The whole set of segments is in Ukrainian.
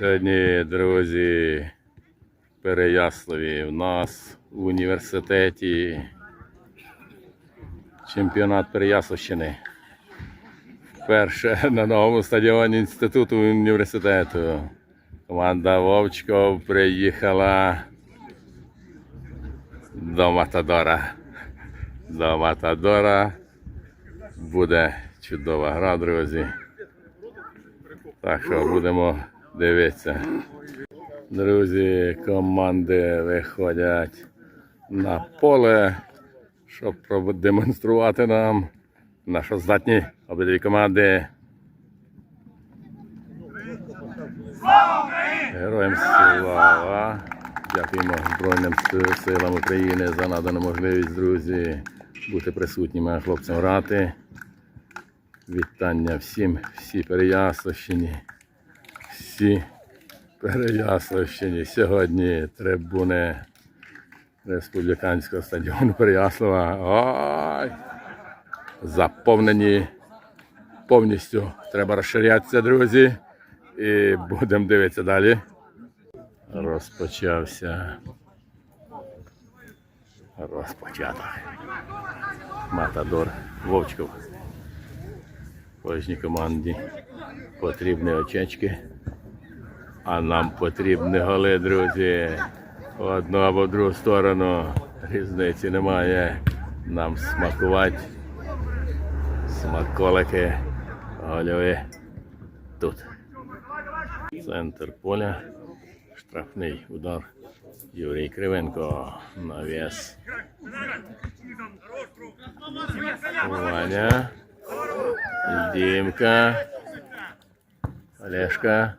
Сьогодні, друзі, в Переяславі в нас в університеті чемпіонат Переяславщини. Вперше на новому стадіоні інституту університету. Команда Вовчков приїхала до Матадора. До Матадора буде чудова гра, друзі. Так що будемо дивитися. Друзі, команди виходять на поле, щоб продемонструвати нам, на здатні обидві команди. Героям слава! Дякуємо Збройним силам України за надану можливість, друзі, бути присутніми, хлопцям грати. Вітання всім, всі Переяславщині, всі Переяславщині. Сьогодні трибуни Республіканського стадіону Переяслава. Ой! Заповнені повністю. Треба розширятися, друзі. І будемо дивитися далі. Розпочався. Розпочаток. Матадор Вовчков. Кожній команді потрібні очечки. А нам потрібні голи, друзі. В одну або другу сторону. Різниці немає. Нам смакувати. Смаколики. Гольові. Тут. Центр поля. Штрафний удар. Юрій Кривенко. Навіс. Ваня. Дімка. Олешка.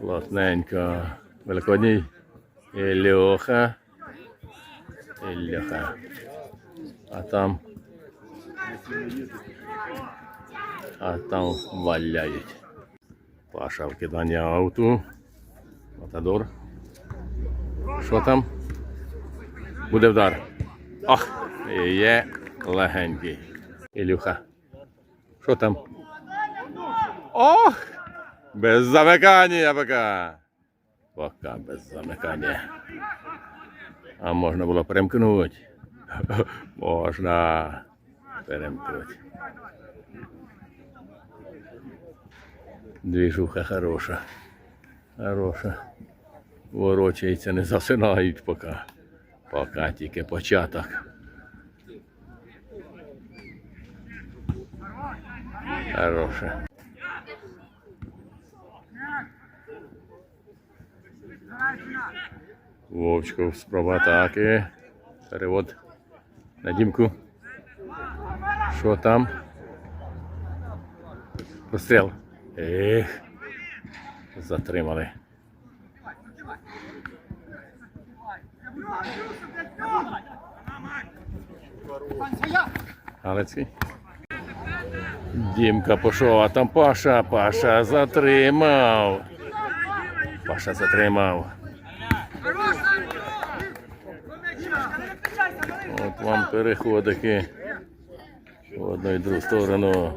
Плотненько. Великодній. Ілюха. Ілюха. А там. А там валяють. Паша вкидання ауту. Матадор. Що там? Буде вдар. Ох, є легенький. Ілюха. Що там? Ох! Без замикання пока. Пока без замикання. А можна було перемкнути. Можна перемкнути. Двіжуха хороша. Хороша. Ворочається, не засинають поки. Поки тільки початок. Хороше. Вовчков спроба атаки. Перевод на дімку. Що там? Постріл. Ех. Затримали. Галицький. Дімка пішов, а там Паша. Паша затримав. Паша затримав. От вам переходики в одну і другу сторону.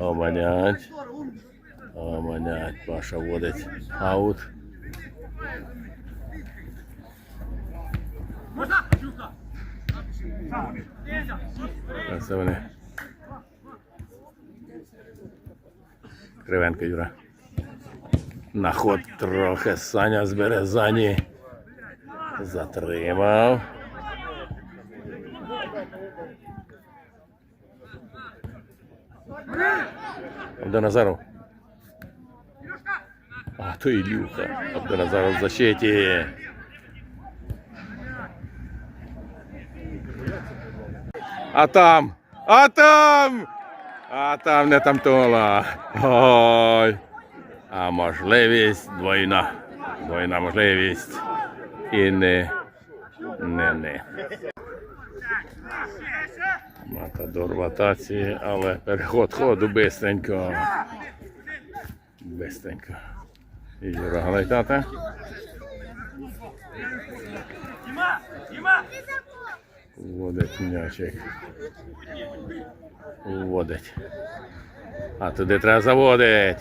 Оманять. Оманять. Паша водить аут. Це вони. Кривенко Юра. На ход трохи Саня з Березані. Затримав. Абдоназаров. А, то Ілюха. Абдоназаров в защиті. А там! А там! А там не там тола. Ой. А можливість двойна. Двойна можливість. І не. Не не. Матадор в атаці, але переход ходу. Бистренько. І Юра Галайтата. Вводить м'ячик. Вводить. А туди треба заводить.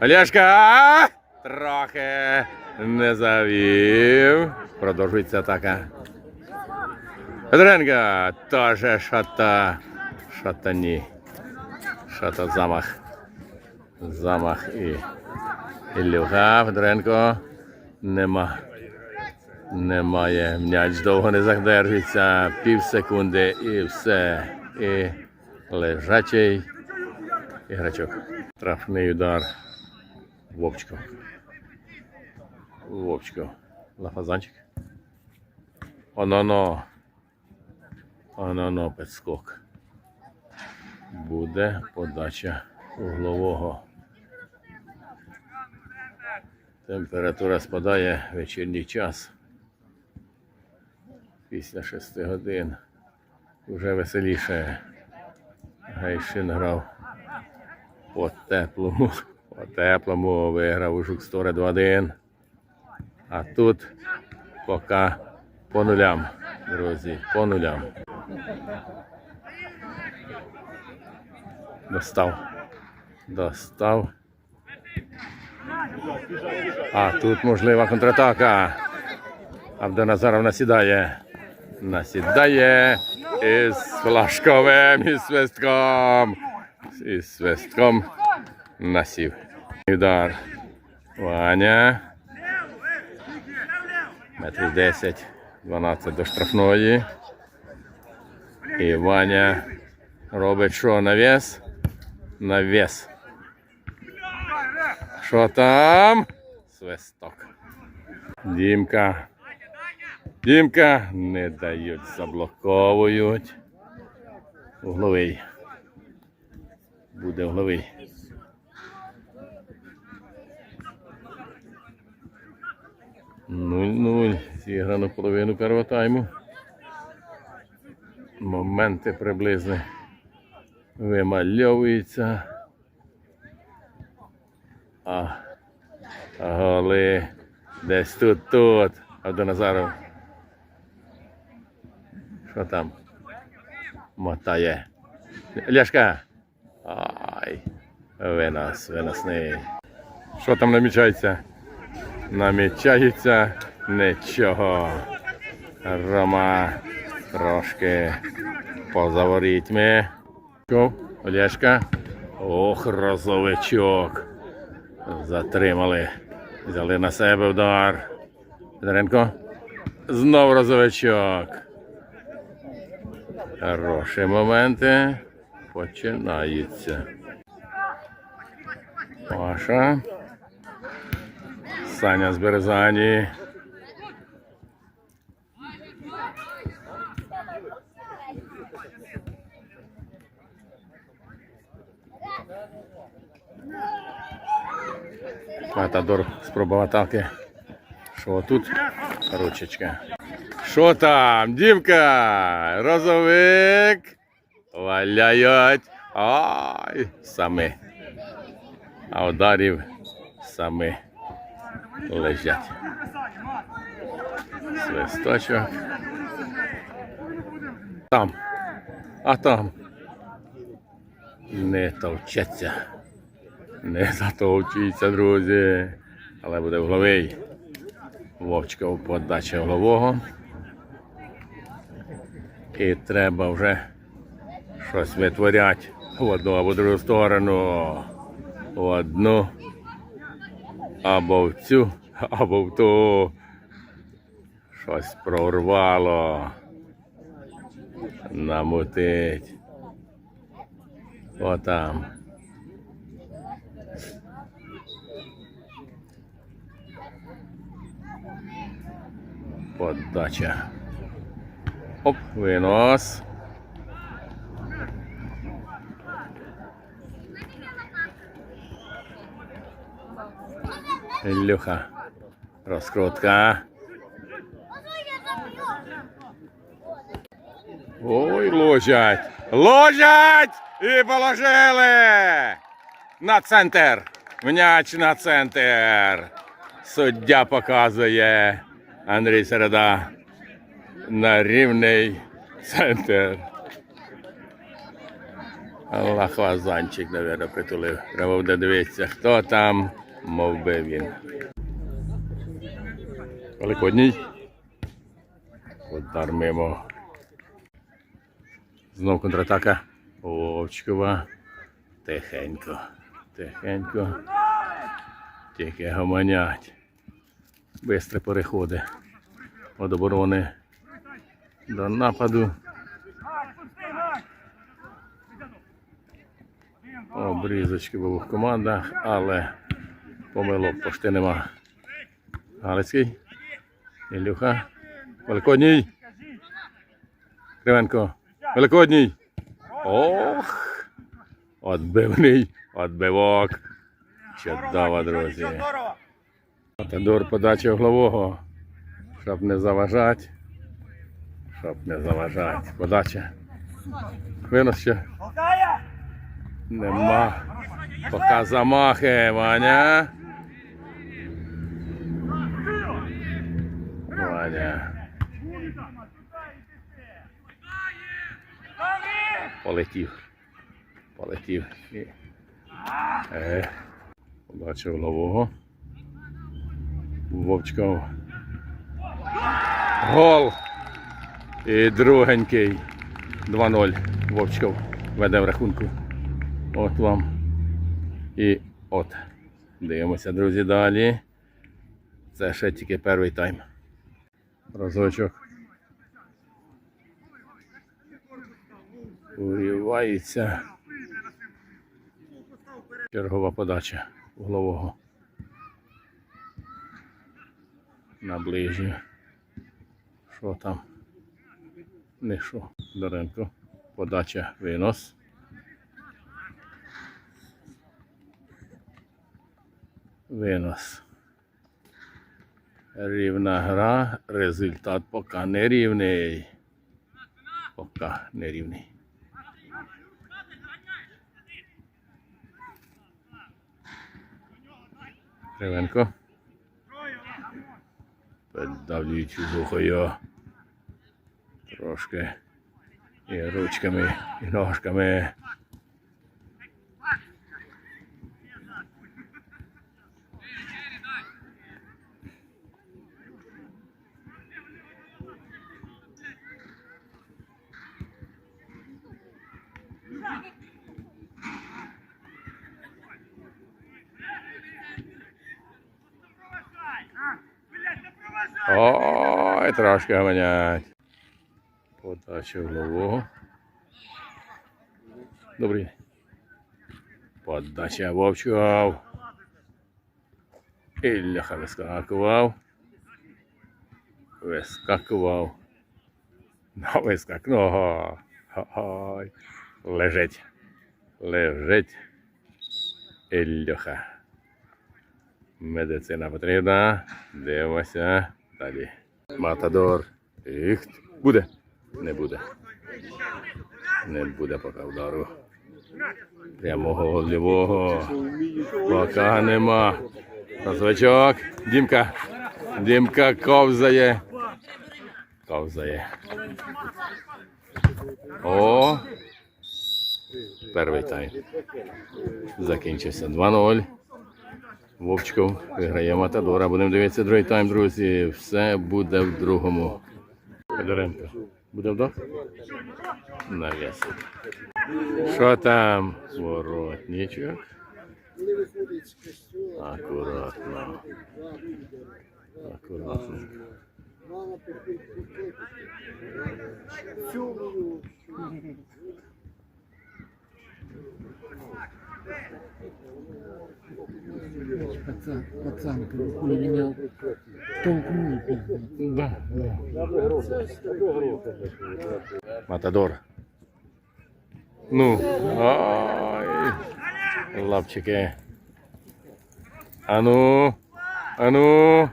Олешка! Трохи не завів. Продовжується атака. Федоренко теж шата. Шата ні. Шата замах. Замах і Ілюха. Федоренко. Нема. Немає. М'яч довго не задержується. Пів секунди і все. І лежачий іграчок. Трафний удар. Вовчко. Вовчко. Лафазанчик. Оно-но. Оно-но підскок. Буде подача углового. Температура спадає вечірній час. Після 6 годин. Вже веселіше. Гайшин грав по теплому. По теплому виграв у Жуксторе 2-1. А тут поки по нулям, друзі, по нулям. Достав. Достав. А тут можлива контратака. Абдоназаров насідає. Насідає із флажковим і свистком. Із свистком насів. Удар. Ваня. Метрів 10, 12 до штрафної. І Ваня робить що навіс? Навіс. Що там? Свисток. Дімка. Дімка не дають, заблоковують. Угловий. Буде угловий. Нуль-нуль. Зіграно половину першого тайму. Моменти приблизно вимальовуються. А, а голи десь тут тут. Абдоназаров. Що там? Мотає. Ляшка. Ай. Винос, виносний. Що там намічається? Намічається нічого. Рома трошки поза ворітьми. Що? Олешка. Ох, розовичок. Затримали. Взяли на себе удар. Федоренко. Знов розовичок. Хороші моменти починаються. Паша. Саня з Березані. Матадор спробував атаки. Що тут? Ручечка. Що там? Дімка? Розовик. Валяють. Ай, самі. А ударів самі лежать. Свисточок. Там. А там. Не товчаться. Не затовчується, друзі. Але буде головий. Вовчка у подачі голового. І треба вже щось витворяти в одну або другу сторону. В одну або в цю, або в ту. Щось прорвало. Намутить. Отам. Подача. Оп, винос. Ілюха. Розкрутка. Ой, ложать. Ложать! І положили! На центр. М'яч на центр. Суддя показує Андрій Середа на рівний центр. Лахвазанчик, навіть, притулив. Треба буде дивитися, хто там, мов би він. Великодній. Удар мимо. Знов контратака. Вовчкова. Тихенько. Тихенько. Тільки гомонять. Бистре переходи. Від оборони до нападу. Обрізочки в обох командах, але помилок пошти нема. Галицький. Ілюха. Великодній. Кривенко. Великодній. Ох. Отбивний. Отбивок. Чудово, друзі. Матадор подача углового. Щоб не заважати. Щоб не заважати. Подача. Винос ще. Нема. Пока замахи, Ваня. Ваня. Полетів. Полетів. Е. Побачив нового. Вовчков. Гол. І другенький. 2-0. Вовчков веде в рахунку. От вам. І от. Дивимося, друзі, далі. Це ще тільки перший тайм. Разочок. Урівається. Чергова подача углового. На ближню. Що там? Не що. Доренко. Подача винос. Винос. Рівна гра, результат поки не рівний. Поки не рівний. Кривенко. Піддавлюючи вухою. Трошки. І ручками, і ножками. Ой, трошки гаманять. Подача голового. Добрий. Подача вовчков. Ілляха вискакував. Вискакував. Ну, вискакнув. Лежить. Лежить. Ілляха. Медицина потрібна. Дивимося. Далі. Матадор. Їх. Буде. Не буде. Не буде поки вдару. Прямого голівого. Поки нема. Розвичок. Дімка. Дімка ковзає. Ковзає. О. Перший тайм. Закінчився 2-0. Вовчков виграє Матадора. Будемо дивитися другий тайм, друзі. Все буде в другому. Федоренко. Буде вдох? Навіс. Що там? Воротничок. Акуратно. Акуратно. Пацан, пацанка, хули меня толкнул. Да, да. Матадор. Ну, ай, лапчики. Ану, ану,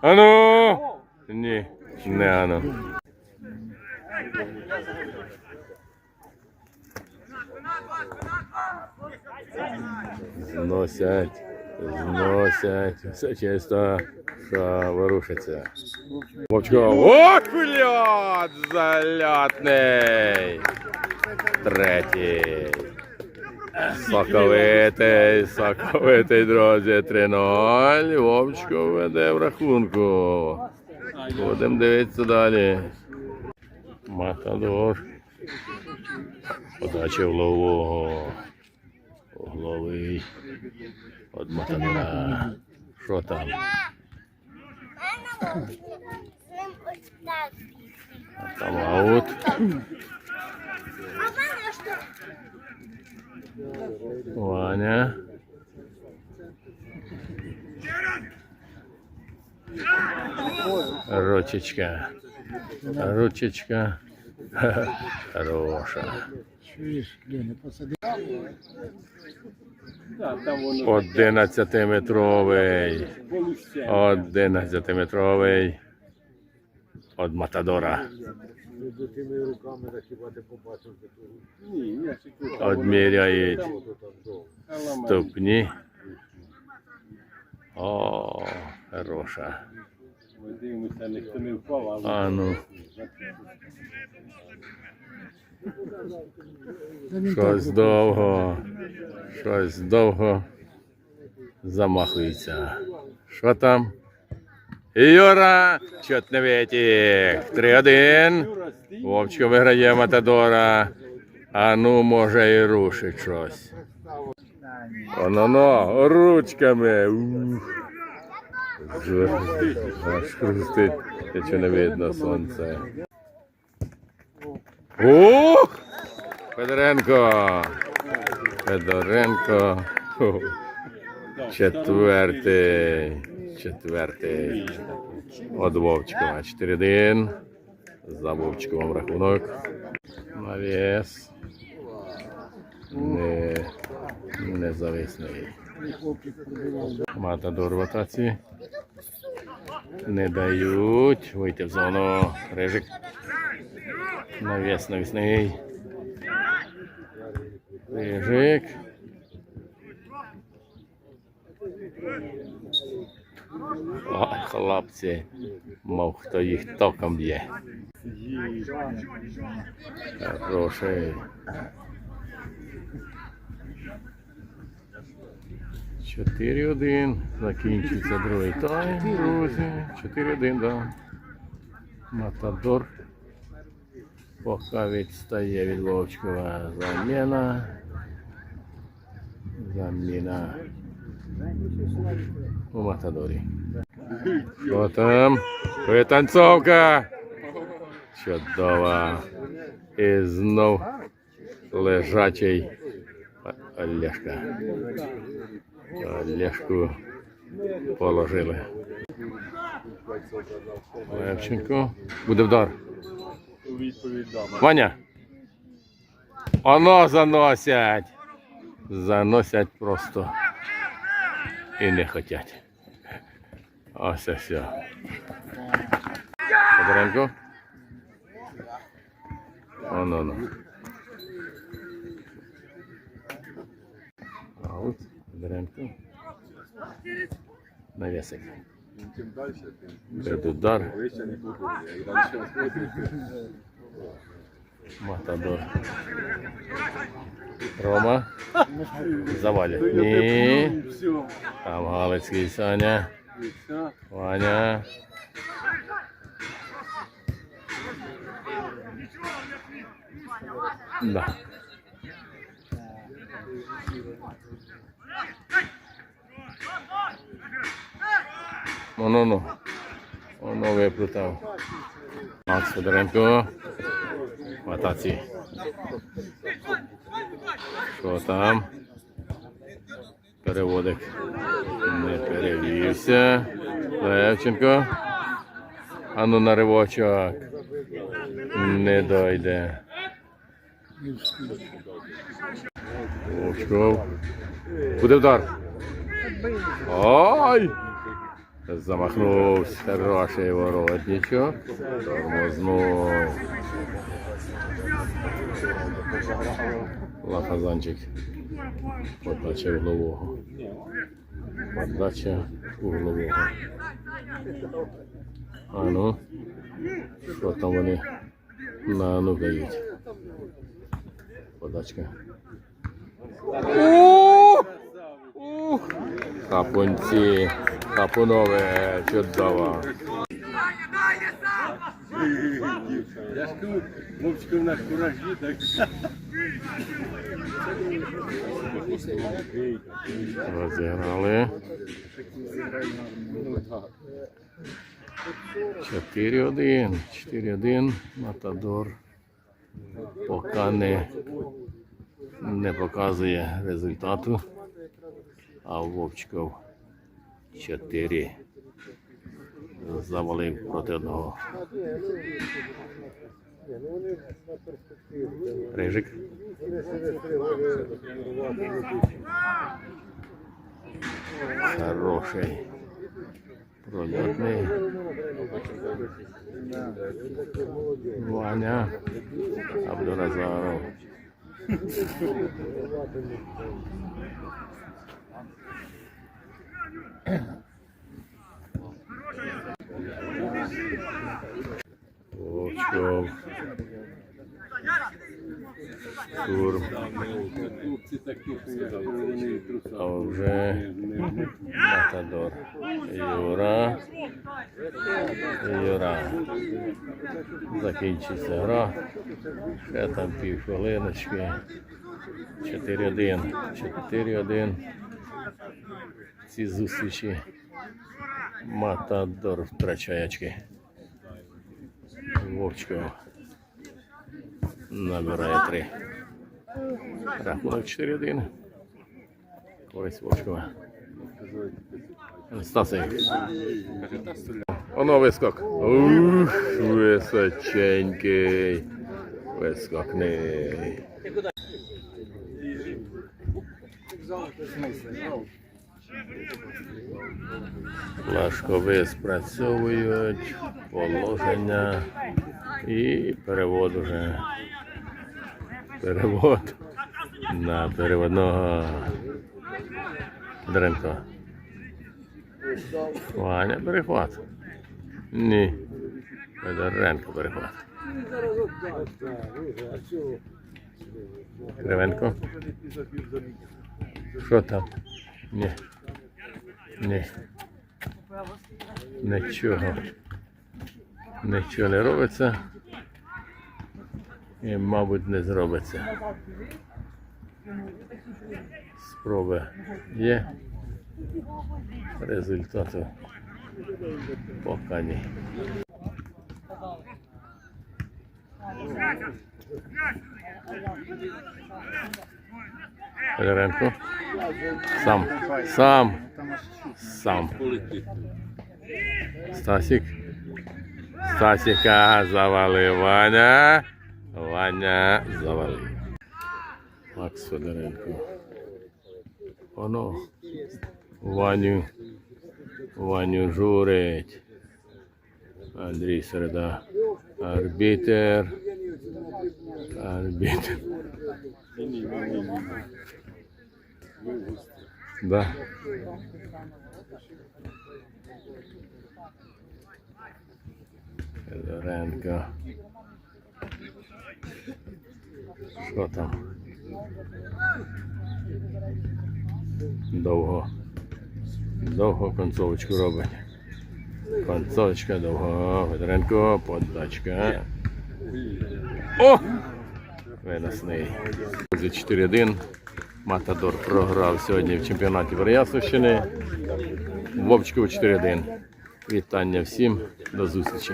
ану. Ні, не ану. Зносять, зносять. Все чисто, що ворушиться. Вовчков. Ох, блядь, залятний. Третій. Соковитий, соковитий, друзі, 3-0. Вовчко веде в рахунку. Будемо дивитися далі. Матадор. Подача в лового. Угловий. От Матадора. Що там? Там аут. Ваня. Ручечка. Ручечка. Хороша. Чуєш, Лена, посади. 11-метровий. 11-метровий. Од Матадора. Одміряють ступні. О, хороша. Ми дивимося, ніхто не впав, ну, щось довго. Щось довго замахується. Що там? Юра Чотневітік. 3-1. Вовчко виграє Матадора. А ну, може, і рушить щось. Оно-но, ручками. Аж хрустить, якщо не видно сонце. Ух! Федоренко. Федоренко. Четвертий. Четвертий. От Вовчкова. 4-1. За Вовчковим рахунок. Навіс. Не, независний. хлопчик. Матадор в атаці. Не дають. Вийти в зону. Рижик. Навіс навісний. Рижик. О, хлопці. Мов хто їх током б'є. Хороший. Чотири один. Закінчиться другий тайм, друзі. 4-1, да. Матадор. Поки відстає від Вовчкова заміна. Заміна. У Матадорі. Що там? Витанцовка. Чудова. І знов лежачий Олешка. Олешку положили. Левченко. Буде вдар. відповідь дама. Ваня. Оно заносять. Заносять просто. І не хотять. Ось і все. Федоренко. Оно, оно. Аут. Федоренко. Навесик. Чим далі, тим Перед удар. вище не буде. Як далі Матадор. Рома. Завалять. Ні. Там Галицький Саня. Ваня. Да. Воно. Воно виплутав. Макс Федоренко. В атаці. Що там? Переводик. Не перевівся. Левченко. Ану на ривочок. Не дойде. Вовчков. Буде удар. Ой! Замахнувся. Хороший воротничок. Тормознув. Лахазанчик. Подача углового. Подача углового. А ну. Що там вони на ну дають? Подачка. Ух! Хапунці, хапунове, чудово. Я ж кажу, Вовчика в нас куражі, так. Розіграли. 4-1. 4-1. Матадор поки не, не показує результату. А Вовчков 4 завалив проти одного. Рижик. Хороший. Прольотний. Ваня. Абдуразаров. Вовчков. Турм. Хлопці такі, що я кажу, вони і труса. А вже Матадор. Юра. Юра. Закінчиться гра. Ще там пів хвилиночки. 4-1. 4-1. Ці зустрічі. Матадор втрачає очки. Вовчков набирає 3. Рахунок 4-1. Користь Вовчкова. Стасик. Оно вискок. Ух, височенький. Вискокний. Флажкові спрацьовують, положення і перевод уже. Перевод на переводного Дренко. Ваня перехват. Ні. Федоренко перехват. Кривенко. Що там? Ні. Ні. Нічого. Нічого не робиться. І, мабуть, не зробиться. Спроби є. Результату поки ні. Федоренко. Сам. Сам. Сам. Стасик. Стасика завалив Ваня. Ваня завалив. Макс Федоренко. Оно. Ваню. Ваню журить. Андрій Середа. Арбітер. Арбітер. Да. Федоренко. Що там? Довго. Довго концовочку робить. Концовочка довго. Федоренко, подачка. О! Виносний. Друзі, 4-1. Матадор програв сьогодні в чемпіонаті Верясовщини. Вовчку 4-1. Вітання всім. До зустрічі.